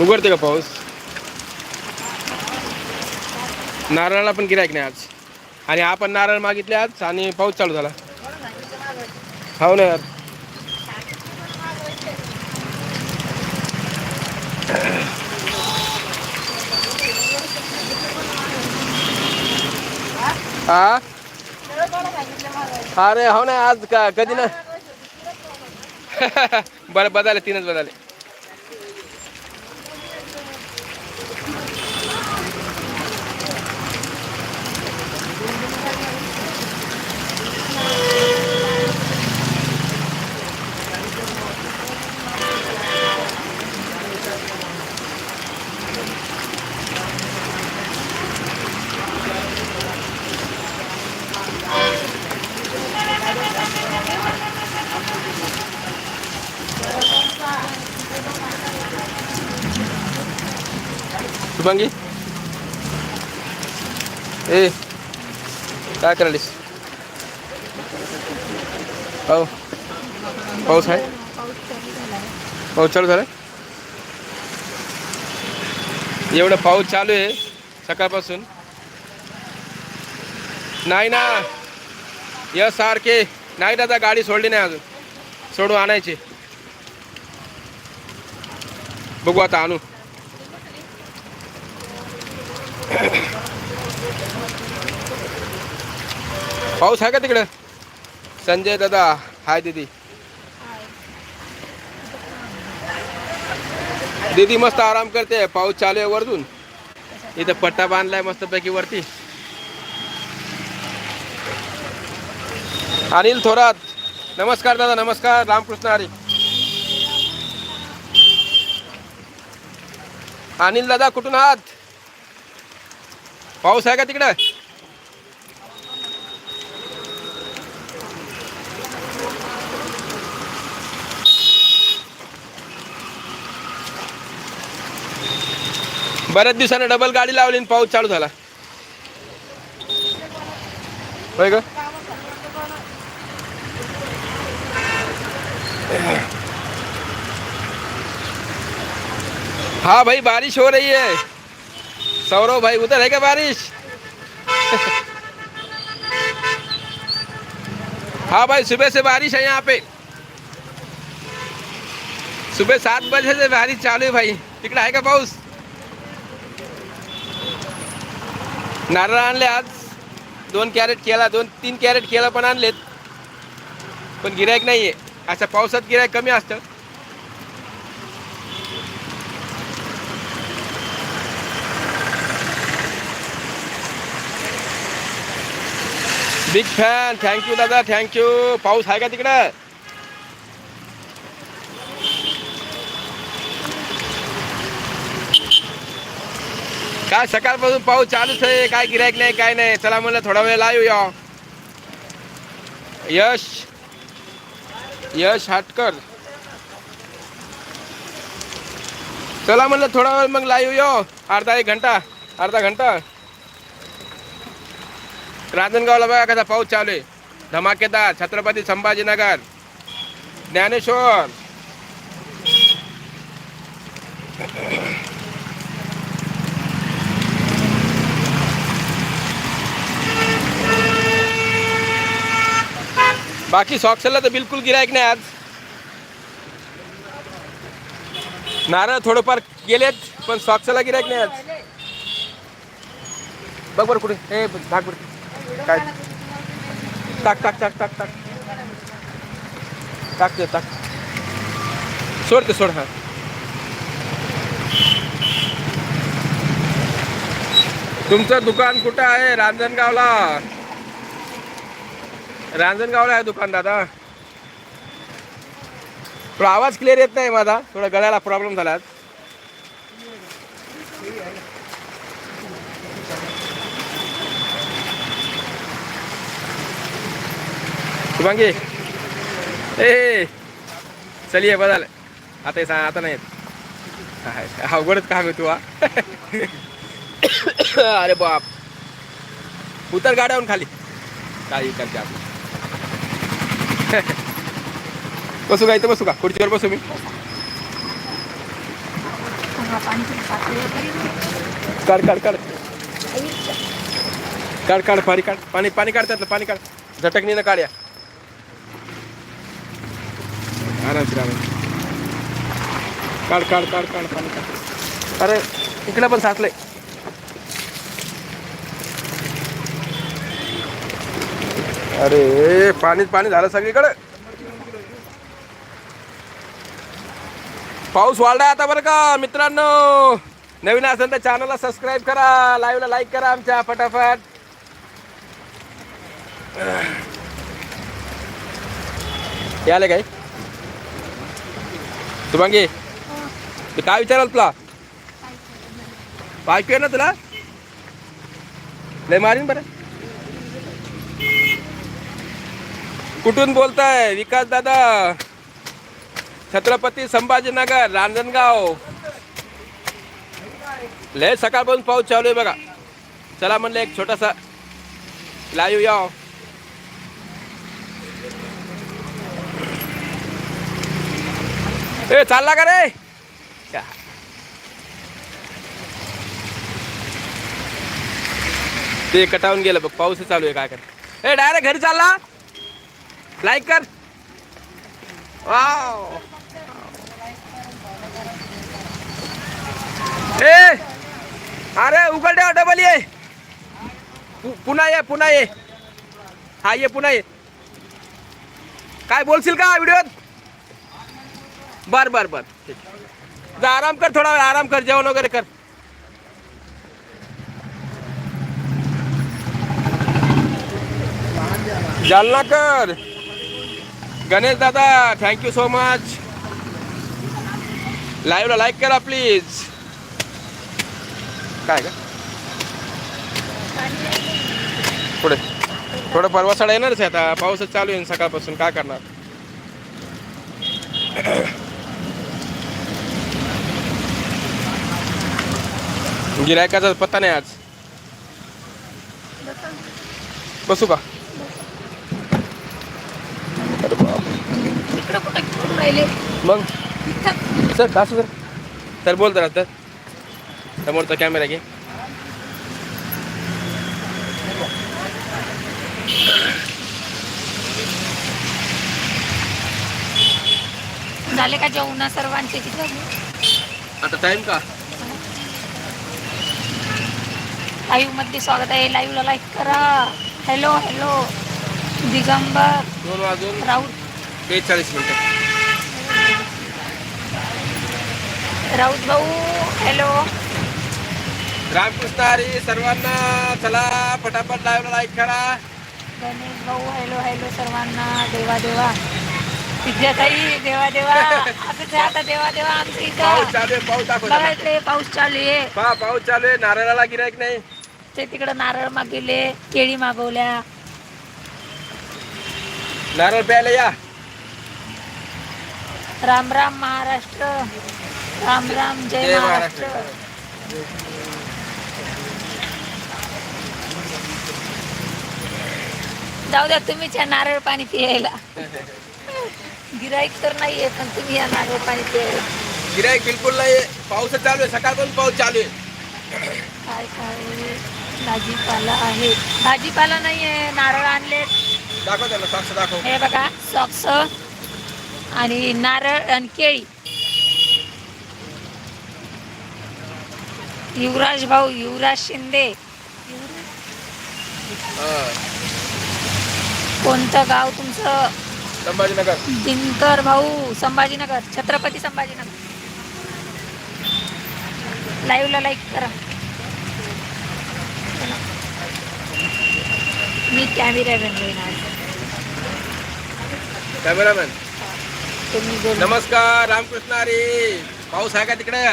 उघडते का पाऊस? नारळाला पण गिरायक नाही आज. आणि आपण नारळ मागितले आज आणि पाऊस चालू झाला. हो ना यार. हा अरे हो ना आज का कधी ना बरं बदलले तीनच बदलले. शुभांगी ए काय करालीस हो पाऊस आहे पाऊस चालू झाला एवढं पाऊस चालू आहे सकाळपासून नाही ना या सारखे नाही दादा गाडी सोडली नाही अजून सोडून आणायची बघू आता आणू पाऊस आहे का तिकडं? संजय दादा हाय दीदी. दीदी मस्त आराम करते पाऊस चालू आहे वरतून. इथं पट्टा बांधलाय मस्त पैकी वरती. अनिल थोरात नमस्कार दादा नमस्कार रामकृष्ण हरी. अनिल दादा कुठून आहात? पाऊस आहे का तिकडं? बऱ्याच दिवसानं डबल गाडी लावली पाऊस चालू ग? हाँ भाई, बारिश हो रही है. सौरभ भाई, उधर है क्या बारिश? हाँ भाई, सुबह से बारिश है यहाँ पे। सुबह सात बजे से बारिश चालू है भाई। तिकडे आहे का पाऊस? नारळ आणले आज. दोन कॅरेट केला दोन तीन कॅरेट केला पण आणलेत. पण गिरायक आहे अशा पावसात गिरायक कमी असतं. बिग फॅन थँक्यू दादा. थँक्यू पाऊस आहे का तिकडं? काय सकाळपासून पाऊस चालूच आहे. काय गिरायक नाही काय नाही. चला म्हणलं थोडा वेळ लाईव या यश. यश हाटकर. चला म्हणलं थोडा वेळ मग लाईव्ह यो अर्धा एक घंटा अर्धा घंटा. रांजणगावला बघा कसा पाऊस चालू आहे. धमाकेदार छत्रपती संभाजीनगर. ज्ञानेश्वर. बाकी सॉक्सला तर बिलकुल गिरायक नाही आज. नारळ थोडंफार गेलेत पण सॉक्सला गिरायक नाही आज. बघ बरं कुठे हे भाग बरं. काय? टाक टाक टाक टाक टाक. टाक ते टाक. सोड ते सोड हा. तुमचं दुकान कुठं आहे? रांजणगावला. रांजणगावला आहे दुकान दादा. थोडा आवाज क्लिअर येत नाही माझा. थोडा गळ्याला प्रॉब्लेम झाला शुभांगी. ए चलिये बदल. आता हे सांग आता नाही येत. हाय, अवघडच काम आहे तू अरे बाप. उतर गाड्याहून खाली. काही करते आपण? बसू का इथं बसू का? खुर्चीवर बसू मी. काढ काढ काढ. काढ काढ पाणी काढ. पाणी पाणी काढ त्यातलं पाणी काढ. झटकणीनं काढ्या आरामशीर आराम काढ काढ काढ काढ पाणी काढ. अरे इकडं पण साचलंय. अरे पाणीच पाणी झालं सगळीकडे. पाऊस वाढलाय आता बरं का मित्रांनो. नवीन असेल तर चॅनलला सबस्क्राईब करा लाईव्हला लाईक करा आमच्या फटाफट याले काय? शुभांगी काय विचाराल तुला? ऐकू ना तुला? लय मारीन बरं. कुठून बोलताय? विकास दादा. छत्रपती संभाजीनगर रांजणगाव. लय सकाळपासून पाऊस चालू आहे बघा. चला म्हणलं एक छोटासा लाईव्ह या ए चालला का रे? ते कटावून गेलं बघ पाऊस चालू आहे काय कर ए डायरेक्ट घरी चालला? लाईक कर. ए अरे उघड डबल ये. पुन्हा ये पुन्हा ये. हा ये पुन्हा ये. काय बोलशील का व्हिडिओत बर बर बर. ठीक. जा आराम कर थोडा वेळ आराम कर जेवण वगैरे कर. जालना कर. गणेश दादा थँक्यू सो मच लाईव्हला लाईक करा प्लीज काय का पुढे. थोडं परवासाडा येणारच आहे आता. पाऊसच चालू आहे सकाळपासून. काय करणार? गिरायकाचा पत्ता नाही आज. बसू का? अरे बाप. इकडं कुठं कुठं राहिले? मग? सर असं सर तर बोल तर तर समोरचा कॅमेरा घे. झाले का जेवण सर्वांचे तिथं? आता टाइम का? लाईव्हमध्ये स्वागत आहे. लाईव्हला लाईक करा. हॅलो हॅलो दिगंबर दोन वाजून राऊत बेचाळीस मिनिटं. राऊत भाऊ हॅलो. रामकृष्ण हरी सर्वांना चला फटाफट लाईव्हला लाईक करा. गणेश भाऊ हॅलो हॅलो सर्वांना. देवा देवा. विद्याताई देवा देवा. आहे आता देवा देवा आमच्या पाऊस इथं चालू आहे पाऊस दाखव बघा इकडे पाऊस चालू आहे. पहा पाऊस चालू आहे. नारळाला गिरायक नाही. ते तिकडं नारळ मागवले केळी मागवल्या. नारळ प्यायला या. राम राम महाराष्ट्र. राम राम जय महाराष्ट्र. जाऊ द्या तुम्हीच या नारळ पाणी पियायला. गिराईक तर नाहीये पण तुम्ही या नारळ पाणी पियायला. गिरायक बिलकुल नाही पाऊस चालू आहे. सकाळपासून पाऊस चालू आहे. काय काय? भाजीपाला आहे. भाजीपाला नाहीये. नारळ आणले दाखव त्याला साक्ष दाखव. हे बघा सॉक्स आणि नारळ आणि केळी. युवराज भाऊ युवराज शिंदे. कोणतं गाव तुमचं? संभाजीनगर. दिनकर भाऊ संभाजीनगर छत्रपती संभाजीनगर. लाईव्हला लाईक करा. मी कॅमेरा बनवेन आज. कॅमेरामॅन. तुम्ही बोल. नमस्कार रामकृष्ण हरी. पाऊस आहे का तिकडे?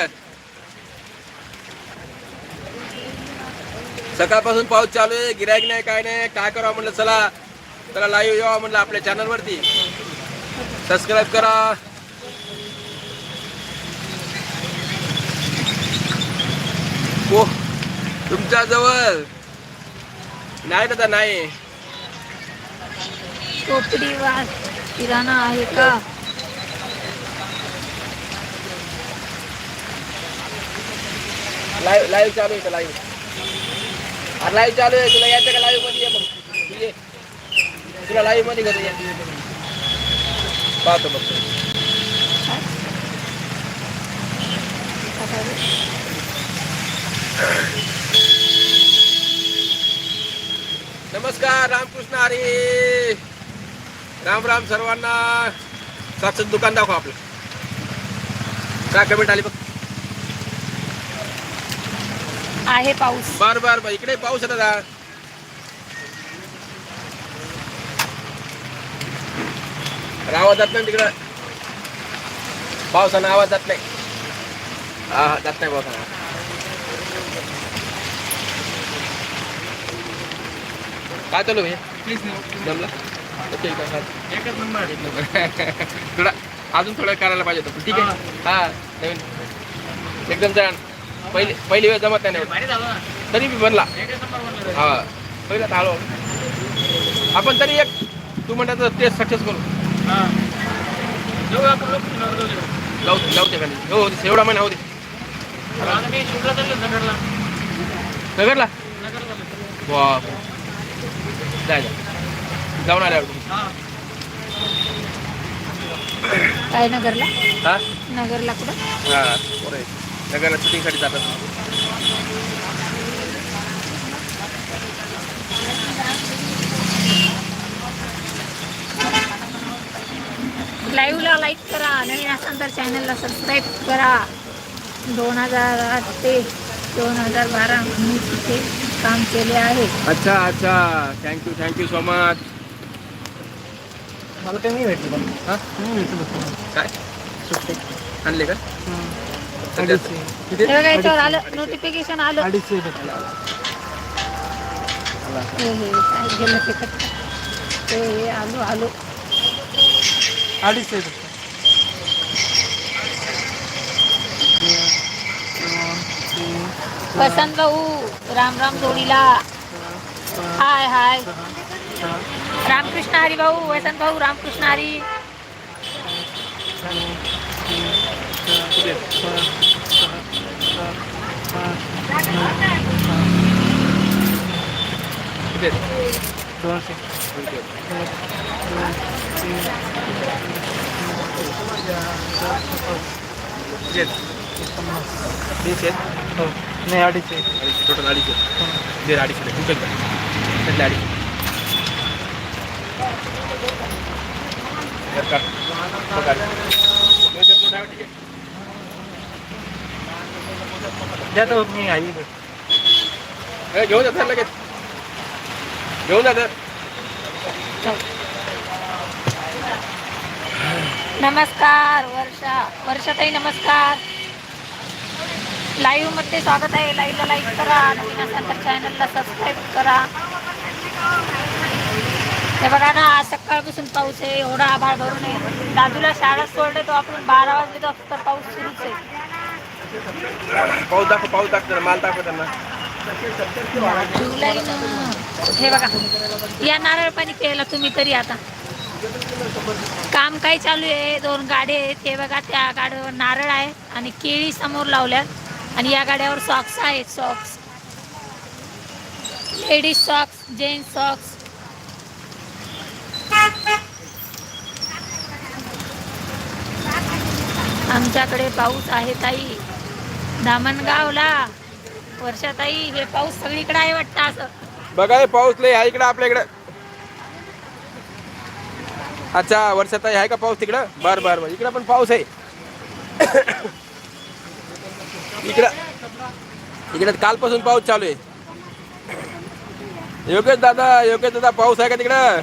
सकाळपासून पाऊस चालू आहे. गिरायक नाही काय नाही. काय करावं म्हणलं चला. चला लाईव्ह यावं म्हणलं आपल्या चॅनलवरती सबस्क्राईब करा. ओ तुमच्या जवळ नाही. दादा नाही किराणा आहे का? लाईव्ह लाईव्ह चालू आहे लाईव्ह अरे लाईव्ह चालू आहे. तुला यायचं का लाईव्हमध्ये? मग ये. तुला लाईव्हमध्ये घरी पाहतो बघतो नमस्कार रामकृष्ण हरी. राम राम सर्वांना. साक्षात दुकान दाखव आपलं. काय कमेंट आली बघ. आहे पाऊस. बर बर बर. इकडे पाऊस का अरे आवाज जात नाही तिकडं. पावसानं आवाज जात नाही. हा हा जात नाही पावसानं. काय चालू आहे? जमला? ओके का. एकच नंबर. थोडा अजून थोडं करायला पाहिजे होतं ठीक आहे. हा. नवीन. एकदम छान पहिली पहिली वेळ जमत नाही तरी बी बनला. हा. पहिला हळू आपण तरी एक तू म्हणतात टेस्ट सक्सेस करू. लावू लावते नाही हो हो, एवढा महिना होते मी नगरला. नगरला. वा जाय. जाऊन आल्यावर तुम्ही. हा. काय नगरला? हा? नगरला कुठं? हा बरं आहे. नगरला शूटिंगसाठी जातात लाईव्हला लाईक करा नवीन असाल तर चॅनलला सबस्क्राईब करा. दोन हजार आठ ते दोन हजार बारा मी तिथे काम केले आहे. अच्छा अच्छा. थँक्यू थँक्यू सो मच मला ते नाही भेटली पण हा नाही भेटलं काय सुट्टी आणले का किती हे याच्यावर आलं नोटिफिकेशन आलं अडीचशे भेटला हे हे काय गेलं ते कट. हे हे आलो आलो अडीचशे भेटला वसंत भाऊ राम राम जोडीला हाय हाय रामकृष्ण हरी भाऊ वसंत भाऊ रामकृष्ण हरी? हो नाही अडीचशे टोटल अडीचशे आहेत. दे रे अडीचशे. त्यातले अडीचशे यात काढ. हो, काढ. याच्यात मोठा आहे, ठीक आहे. द्या मी आई घेऊन जातात लगेच. घेऊन जातात नमस्कार वर्षा. वर्षाताई नमस्कार. लाईव्हमध्ये स्वागत आहे. लाईव्हला लाईक करा. नवीन असाल तर चॅनलला सबस्क्राईब करा. हे बघा ना आज सकाळपासून पाऊस आहे एवढा आभाळ भरून आहे. दादूला शाळा सोडले तो आपण बारा वाजले तो तर पाऊस सुरूच आहे. पाऊस दाखव पाऊस दाखव माल दाखव त्यांना. हे बघा या नारळ पाणी प्यायला तुम्ही तरी आता. काम काय चालू आहे दोन गाड्या आहेत. हे बघा त्या गाड्यावर नारळ आहे आणि केळी समोर लावल्यात. आणि या गाड्यावर सॉक्स आहेत socks ladies socks gents socks आमच्याकडे पाऊस आहे ताई. धामणगावला वर्षाताई हे पाऊस सगळीकडे आहे वाटतं असं. बघा हे पाऊस लय आहे इकडं आपल्या इकडं. अच्छा वर्षाताई आहे का पाऊस तिकडं? बर बर बर. इकडं पण पाऊस आहे. इकडं. इकडं कालपासून पाऊस चालू आहे. योगेश दादा योगेश दादा पाऊस आहे का तिकडं?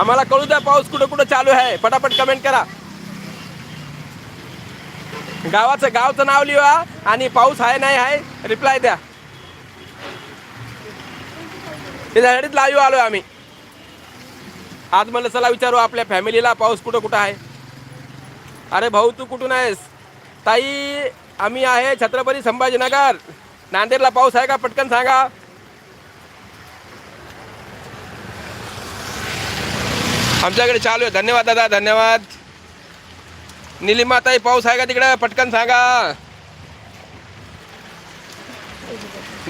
आम्हाला कळू द्या पाऊस कुठं कुठं चालू आहे. पटापट कमेंट करा. गावाचं गावचं नाव लिहा आणि पाऊस आहे नाही आहे रिप्लाय द्या. त्याच्यासाठीच लाईव्ह आलो आम्ही. आज म्हणलं चला विचारू आपल्या फॅमिलीला पाऊस कुठं कुठं आहे? अरे भाऊ तू कुठून आहेस? ताई आम्ही आहे छत्रपती संभाजीनगर. नांदेडला पाऊस आहे का? पटकन सांगा. आमच्याकडे चालू आहे. धन्यवाद दादा धन्यवाद. निलिमाताई पाऊस आहे का तिकडं? पटकन सांगा.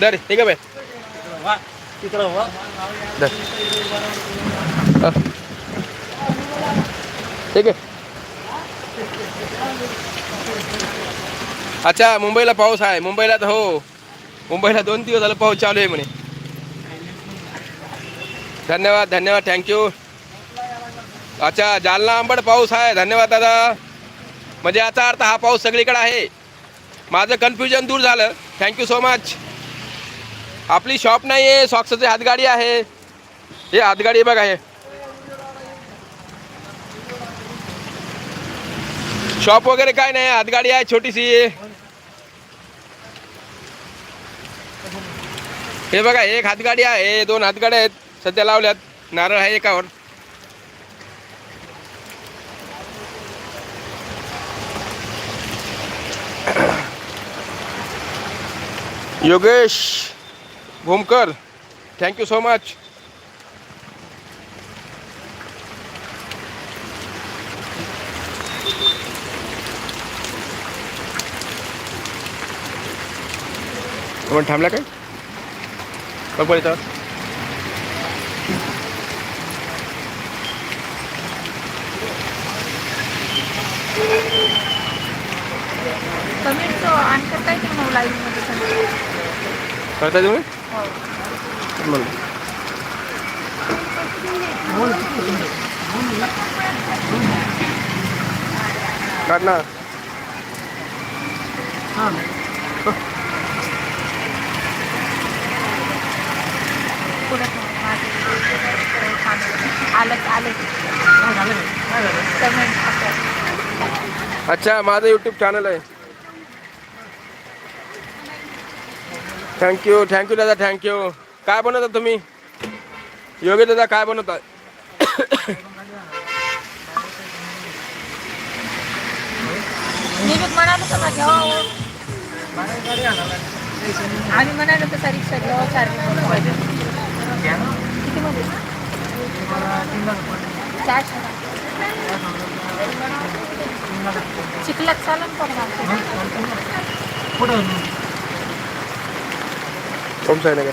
दर ठीक आहे ठीक आहे. अच्छा मुंबईला पाऊस आहे. मुंबईला तर हो. मुंबईला दोन दिवस झालं पाऊस चालू आहे म्हणे. धन्यवाद धन्यवाद थँक्यू अच्छा जालना आंबड पाऊस आहे. धन्यवाद दादा. म्हणजे याचा अर्थ हा पाऊस सगळीकडे आहे. माझं कन्फ्युजन दूर झालं. थँक्यू सो मच आपली शॉप नाही आहे सॉक्सची हातगाडी आहे. हे हातगाडी बघा हे. शॉप वगैरे काय नाही हातगाडी आहे छोटीशी. हे बघा एक हातगाडी आहे दोन हातगाड्या आहेत. सध्या लावल्यात. नारळ आहे एकावर. Yogesh Bhumkar thank you so much आपण थांबला काय? बघ बरं इथं. कमेंट आणखी काय ते मग लाईव्हमध्ये सांगा. करताय तुम्ही बोल आलं आलं अच्छा माझं यूट्यूब चॅनल आहे थँक्यू थँक्यू दादा थँक्यू काय बनवता तुम्ही? योगी दादा काय बनवता? मी म्हणालो तसा घ्यावा आम्ही म्हणालो तसा रिक्षा घ्यावा चार्जिंग पाहिजे किती मध्ये? चारशे चिखलात चालन पण पुढं ओम साई नगर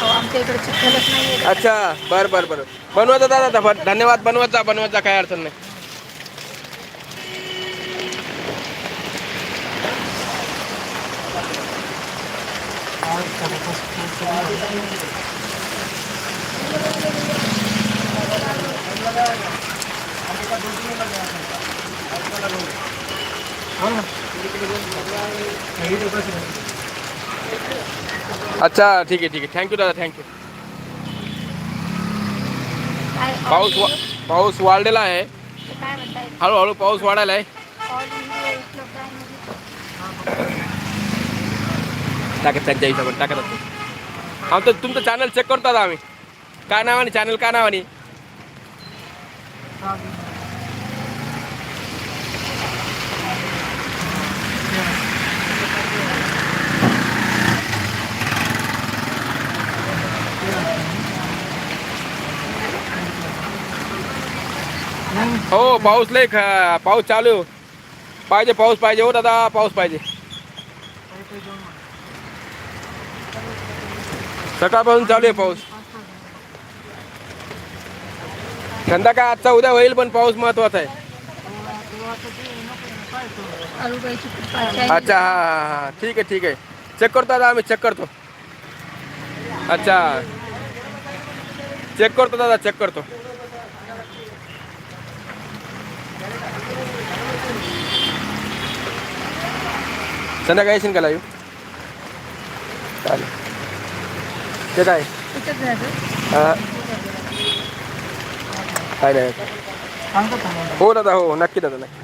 हे आमच्या इकडे चिखलच नाही अच्छा बरं बरं बरं. बनवता दादा ध- धन्यवाद बनवत जा बनवत जा काय अडचण नाही अच्छा ठीक है ठीक है. थैंक यू दादा थैंक काय पाऊस वा, पाऊस वाढलेला आहे. हळूहळू पाऊस वाढायला आहे. टाकत त्यांच्या हिशोबाने टाकत असतो आमचं तुमचं चॅनल चेक करतो आता आम्ही. काय नावाने चॅनल काय नावाने हो पाऊस लय पाऊस चालू. आहे. पाहिजे पाऊस पाहिजे हो दादा पाऊस पाहिजे. सकाळपासून चालू आहे पाऊस. धंदा काय आजचा उद्या होईल पण पाऊस महत्त्वाचा आहे. अच्छा हा हा हा ठीक आहे ठीक आहे. चेक करतो दादा आम्ही चेक करतो. अच्छा. चेक करतो दादा चेक करतो. संध्याकाळी येशील का लाईव्ह चालेल. ते काय? हा. काय नाही. हो दादा हो, हो नक्की दादा नक्की.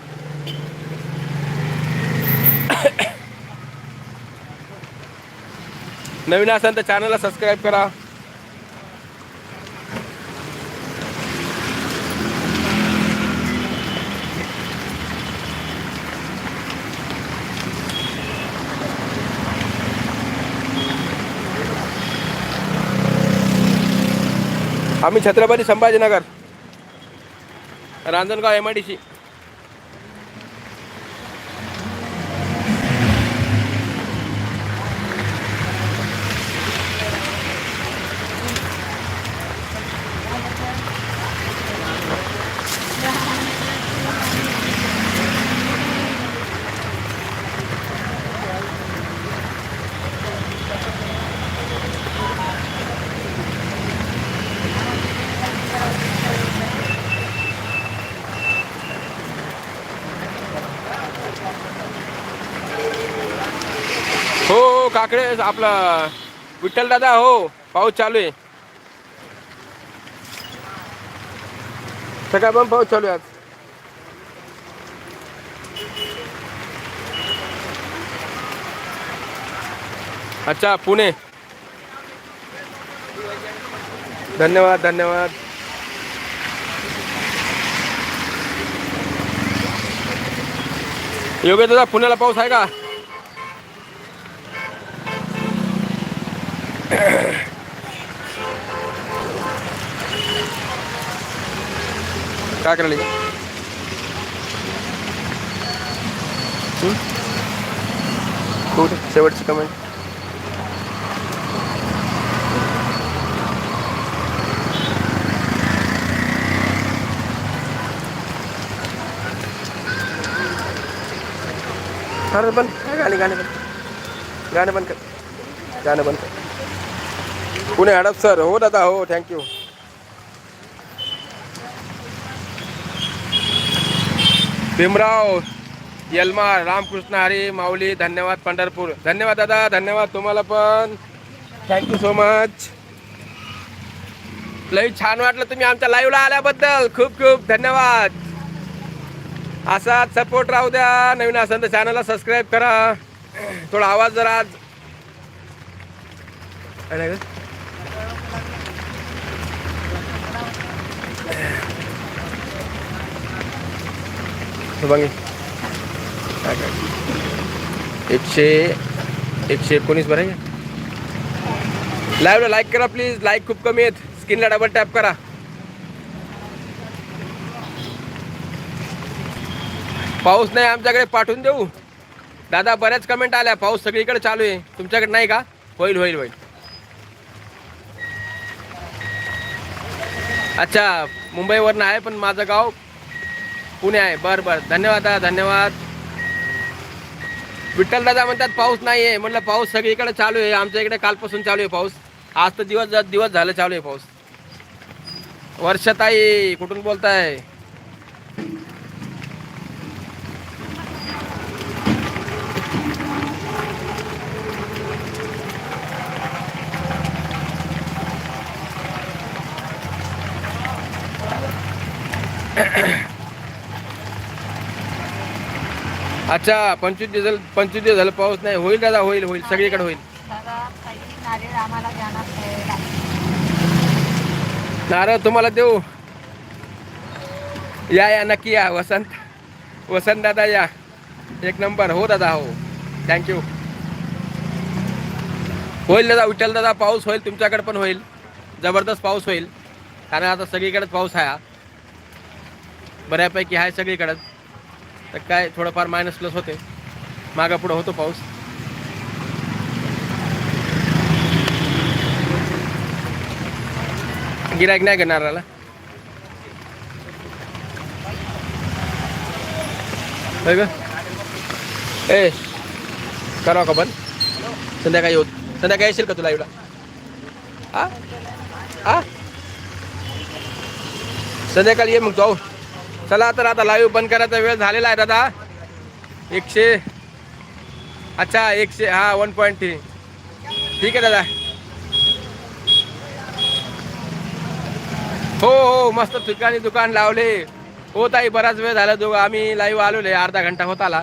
नवीन असाल तर चॅनलला सबस्क्राईब करा. आम्ही Chhatrapati Sambhajinagar. Ranjangaon M I D C Kakade आपला विठ्ठल दादा हो पाऊस चालू आहे. सकाळ पण पाऊस चालू आहे आज. अच्छा पुणे. धन्यवाद धन्यवाद. योगेश दादा पुण्याला पाऊस आहे का? काय करायला हं? कुठे? शेवटची कमेंट अरे बंद. काय गाणे गाणे बंद. गाणे बंद कर. गाणं पण कर. पुणे हडप सर हो दादा हो थँक्यू भीमराव यलमार रामकृष्ण हरी माऊली धन्यवाद पंढरपूर. धन्यवाद दादा धन्यवाद तुम्हाला पण. थँक्यू सो मच लई छान वाटलं तुम्ही आमच्या लाईव्हला आल्याबद्दल. खूप खूप धन्यवाद. असाच सपोर्ट राहू द्या. नवीन असेल तर चॅनलला सबस्क्राईब करा. थोडा आवाज जरा आज काय नाही ग? शुभांगी काय काय एकशे एकशे एकोणीस बरं आहे. लाईव्हला लाईक करा प्लीज लाईक खूप कमी आहेत. स्क्रीनला डबल टॅप करा. पाऊस नाही आमच्याकडे पाठवून देऊ. दादा बऱ्याच कमेंट आल्या. पाऊस सगळीकडे चालू आहे. तुमच्याकडे नाही का? होईल होईल होईल. अच्छा मुंबईवरनं आहे पण माझं गाव पुणे आहे. बरं बरं. धन्यवाद दादा. धन्यवाद. विठ्ठल दादा म्हणतात पाऊस नाही आहे म्हटलं पाऊस सगळीकडे चालू आहे. आमच्या इकडे कालपासून चालू आहे पाऊस. आज तर दिवस दिवस झालं चालू आहे पाऊस. वर्षताई कुठून बोलताय? अच्छा पंचवीस दिवस झालं पंचवीस दिवस झालं पाऊस नाही. होईल दादा होईल होईल. सगळीकडे होईल. दादा काही नारळ आम्हाला जाणार खायला. नारळ तुम्हाला देऊ? या या नक्की या. वसंत वसंत दादा या. एक नंबर. हो दादा हो. थँक्यू होईल दादा विठ्ठल दादा. पाऊस होईल तुमच्याकडे पण होईल. जबरदस्त पाऊस होईल. कारण आता सगळीकडेच पाऊस आहे हा. बऱ्यापैकी आहे सगळीकडेच. तर काय थोडंफार मायनस प्लस होते. मागं पुढं होतो पाऊस. गिरायक नाही घेणाराला होय ग? ए करावं का बंद? संध्याकाळी येऊ. संध्याकाळी येशील का तुला एवढा हा हा संध्याकाळी ये मग जाऊ. चला तर आता लाईव्ह बंद करायचा वेळ झालेला आहे दादा. एकशे अच्छा एकशे हा वन पॉईंट थ्री ठीक आहे दादा. हो हो मस्त ठिकाणी दुकान लावले. हो ताई बराच वेळ झाला दोघं. आम्ही लाईव्ह आलोले अर्धा घंटा होत आला.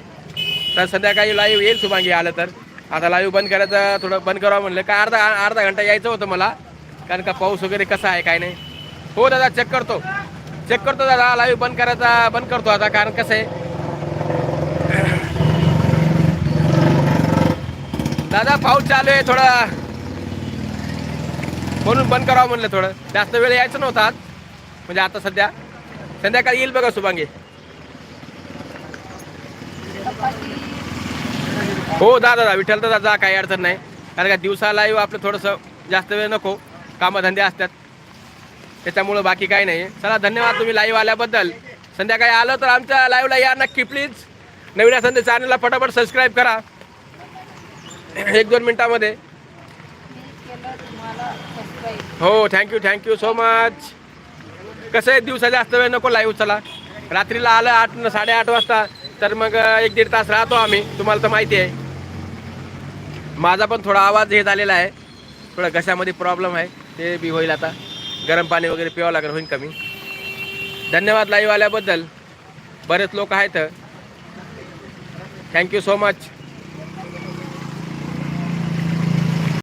तर संध्याकाळी लाईव्ह येईल सुमागे आलं तर. आता लाईव्ह बंद करायचं थोडं बंद करावं म्हणलं. का अर्धा अर्धा घंटा यायचं होतं मला. कारण का पाऊस वगैरे कसा आहे काय नाही. हो दादा चेक करतो. चेक करतो दादा लाईव्ह बंद करायचा बंद करतो आता कारण कसं आहे? दादा पाऊस चालू आहे थोडा. म्हणून बंद करावं म्हणलं थोडं. जास्त वेळ यायचं नव्हतं आज. म्हणजे आता सध्या. संध्याकाळी येईल बघा शुभांगी. हो दादा दादा विठ्ठल दादा काही अडचण नाही. कारण का दिवसा लाईव्ह आपलं थोडंसं जास्त वेळ नको. कामधंदे असतात. त्याच्यामुळं बाकी काही नाही. चला धन्यवाद तुम्ही लाईव्ह आल्याबद्दल. संध्याकाळी आलं तर आमच्या लाईव्हला या नक्की प्लीज नवीन असेल तर चॅनलला फटाफट सबस्क्राईब करा. एक दोन मिनटामध्ये. हो थँक्यू थँक्यू सो मच कसं आहे दिवसा जास्त वेळ नको लाईव्ह चला. रात्रीला आलं आठ साडेआठ वाजता तर मग एक दीड तास राहतो आम्ही. तुम्हाला तर माहिती आहे. माझा पण थोडा आवाज हे झालेला आहे. थोडा घशामध्ये प्रॉब्लेम आहे. ते बी होईल आता. गरम पाणी वगैरे प्यावं लागेल होईन कमी धन्यवाद लाईव्ह आल्याबद्दल. बरेच लोक आहेत. Thank you so much